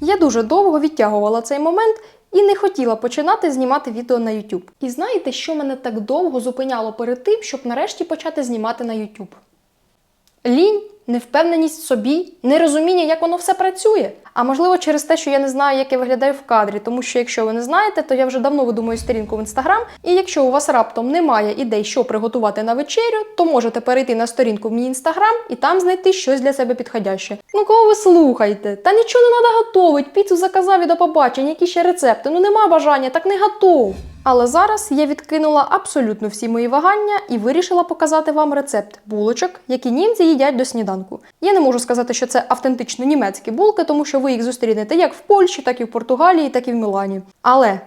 Я дуже довго відтягувала цей момент і не хотіла починати знімати відео на YouTube. І знаєте, що мене так довго зупиняло перед тим, щоб нарешті почати знімати на YouTube? Лінь, невпевненість в собі, нерозуміння, як воно все працює. А можливо, через те, що я не знаю, як я виглядаю в кадрі, тому що якщо ви не знаєте, то я вже давно веду сторінку в інстаграм. І якщо у вас раптом немає ідей, що приготувати на вечерю, то можете перейти на сторінку в мій інстаграм і там знайти щось для себе підходяще. Ну кого ви слухаєте? Та нічого не треба готувати. Піцу заказав і до побачення, які ще рецепти. Ну нема бажання, так не готов. Але зараз я відкинула абсолютно всі мої вагання і вирішила показати вам рецепт булочок, які німці їдять до сніданку. Я не можу сказати, що це автентично німецькі булки, тому що ви їх зустрінете як в Польщі, так і в Португалії, так і в Мілані. Але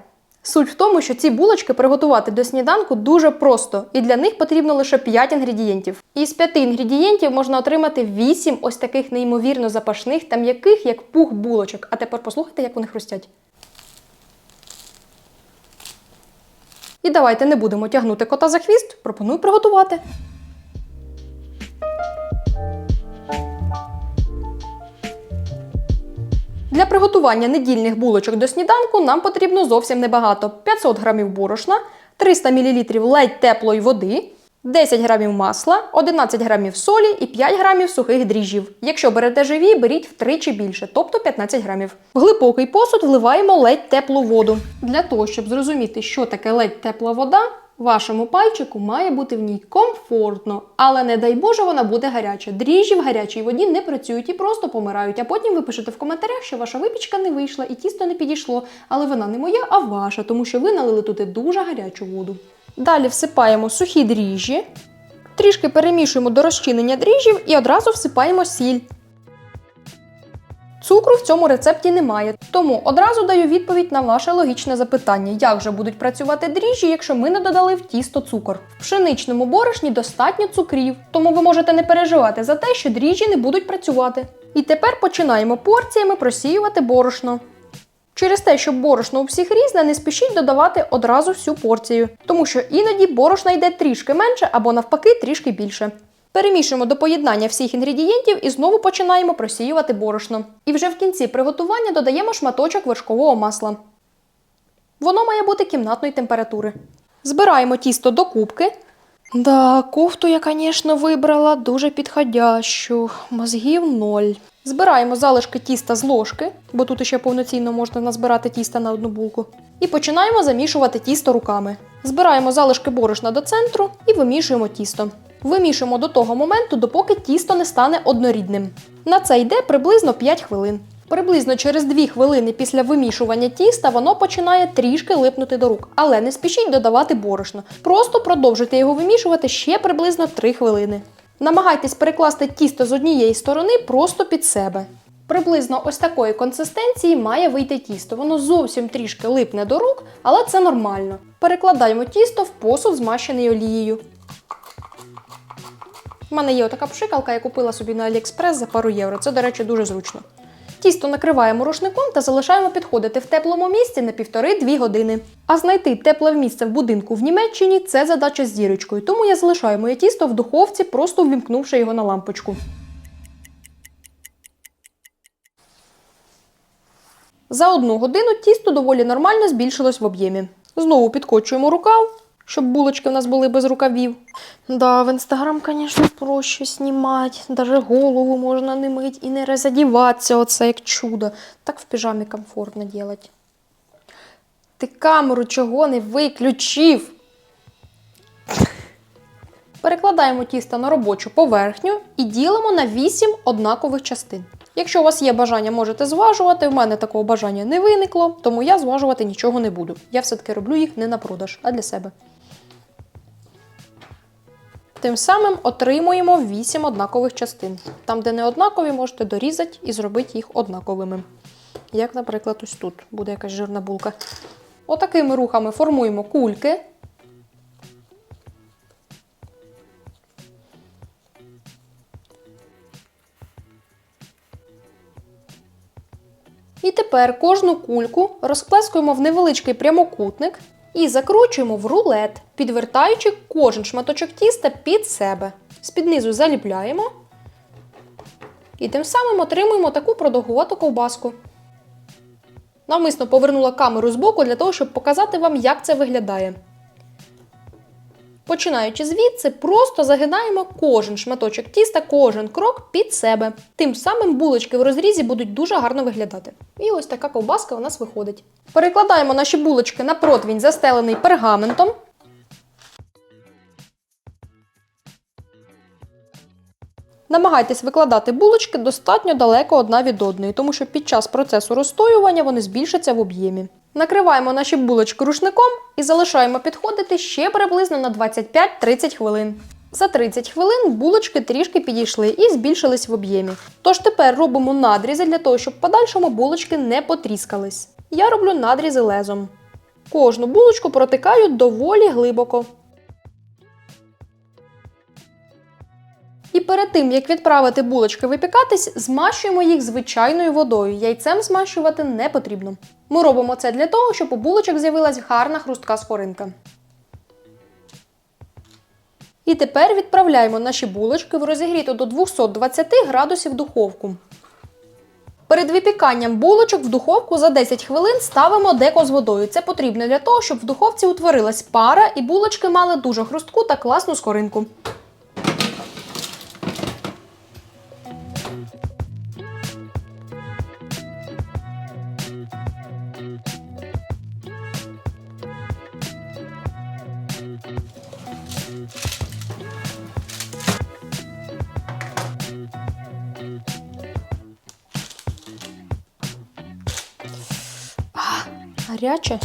суть в тому, що ці булочки приготувати до сніданку дуже просто, і для них потрібно лише 5 інгредієнтів. Із 5 інгредієнтів можна отримати 8 ось таких неймовірно запашних та м'яких, як пух булочок. А тепер послухайте, як вони хрустять. І давайте не будемо тягнути кота за хвіст, пропоную приготувати. Для приготування недільних булочок до сніданку нам потрібно зовсім небагато: 500 г борошна, 300 мл ледь теплої води, 10 грамів масла, 11 грамів солі і 5 грамів сухих дріжджів. Якщо берете живі, беріть втричі більше, тобто 15 грамів. В глибокий посуд вливаємо ледь теплу воду. Для того, щоб зрозуміти, що таке ледь тепла вода, вашому пальчику має бути в ній комфортно, але не дай Боже, вона буде гаряча. Дріжджі в гарячій воді не працюють і просто помирають. А потім ви пишете в коментарях, що ваша випічка не вийшла і тісто не підійшло, але вона не моя, а ваша, тому що ви налили туди дуже гарячу воду. Далі всипаємо сухі дріжджі, трішки перемішуємо до розчинення дріжджів і одразу всипаємо сіль. Цукру в цьому рецепті немає, тому одразу даю відповідь на ваше логічне запитання, як же будуть працювати дріжджі, якщо ми не додали в тісто цукор. В пшеничному борошні достатньо цукрів, тому ви можете не переживати за те, що дріжджі не будуть працювати. І тепер починаємо порціями просіювати борошно. Через те, що борошно у всіх різне, не спішіть додавати одразу всю порцію, тому що іноді борошна йде трішки менше або навпаки трішки більше. Перемішуємо до поєднання всіх інгредієнтів і знову починаємо просіювати борошно. І вже в кінці приготування додаємо шматочок вершкового масла. Воно має бути кімнатної температури. Збираємо тісто до кубки. Да, кофту я, звісно, вибрала дуже підходящу. Мозгів ноль. Збираємо залишки тіста з ложки, бо тут ще повноцінно можна назбирати тіста на одну булку. І починаємо замішувати тісто руками. Збираємо залишки борошна до центру і вимішуємо тісто. Вимішуємо до того моменту, допоки тісто не стане однорідним. На це йде приблизно 5 хвилин. Приблизно через 2 хвилини після вимішування тіста воно починає трішки липнути до рук, але не спішіть додавати борошно. Просто продовжуйте його вимішувати ще приблизно 3 хвилини. Намагайтесь перекласти тісто з однієї сторони просто під себе. Приблизно ось такої консистенції має вийти тісто. Воно зовсім трішки липне до рук, але це нормально. Перекладаємо тісто в посуд, змащений олією. У мене є така пшикалка, я купила собі на Aliexpress за пару євро. Це, до речі, дуже зручно. Тісто накриваємо рушником та залишаємо підходити в теплому місці на 1,5-2 години. А знайти тепле місце в будинку в Німеччині це задача з зірочкою, тому я залишаю моє тісто в духовці, просто ввімкнувши його на лампочку. За одну годину тісто доволі нормально збільшилось в об'ємі. Знову підкочуємо рукав, щоб булочки в нас були без рукавів. Да, в інстаграм, звісно, проще знімати. Даже голову можна не мить і не розодіватися, оце як чудо. Так в піжамі комфортно робити. Ти камеру чого не виключив? Перекладаємо тісто на робочу поверхню і ділимо на 8 однакових частин. Якщо у вас є бажання, можете зважувати. У мене такого бажання не виникло, тому я зважувати нічого не буду. Я все-таки роблю їх не на продаж, а для себе. Тим самим отримуємо 8 однакових частин. Там, де не однакові, можете дорізати і зробити їх однаковими. Як, наприклад, ось тут буде якась жирна булка. Отакими рухами формуємо кульки. І тепер кожну кульку розплескуємо в невеличкий прямокутник і закручуємо в рулет, підвертаючи кожен шматочок тіста під себе. З-під низу заліпляємо. І тим самим отримуємо таку продовгувату ковбаску. Навмисно повернула камеру з боку для того, щоб показати вам, як це виглядає. Починаючи звідси, просто загинаємо кожен шматочок тіста, кожен крок під себе. Тим самим булочки в розрізі будуть дуже гарно виглядати. І ось така ковбаска у нас виходить. Перекладаємо наші булочки на противінь, застелений пергаментом. Намагайтесь викладати булочки достатньо далеко одна від одної, тому що під час процесу розстоювання вони збільшаться в об'ємі. Накриваємо наші булочки рушником і залишаємо підходити ще приблизно на 25-30 хвилин. За 30 хвилин булочки трішки підійшли і збільшились в об'ємі. Тож тепер робимо надрізи для того, щоб в подальшому булочки не потріскались. Я роблю надрізи лезом. Кожну булочку протикаю доволі глибоко. І перед тим, як відправити булочки випікатись, змащуємо їх звичайною водою. Яйцем змащувати не потрібно. Ми робимо це для того, щоб у булочок з'явилась гарна хрустка скоринка. І тепер відправляємо наші булочки в розігріту до 220 градусів духовку. Перед випіканням булочок в духовку за 10 хвилин ставимо деко з водою. Це потрібно для того, щоб в духовці утворилась пара і булочки мали дуже хрустку та класну скоринку. Гаряче.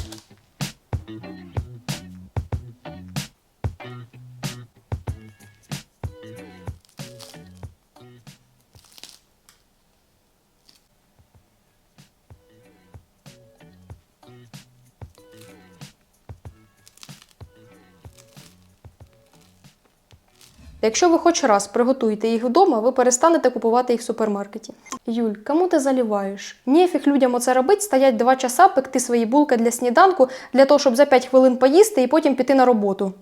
Якщо ви хоч раз приготуєте їх вдома, ви перестанете купувати їх в супермаркеті. Юль, кому ти заліваєш? Нефіг людям оце робить, стоять два часа, пекти свої булки для сніданку, для того, щоб за 5 хвилин поїсти і потім піти на роботу.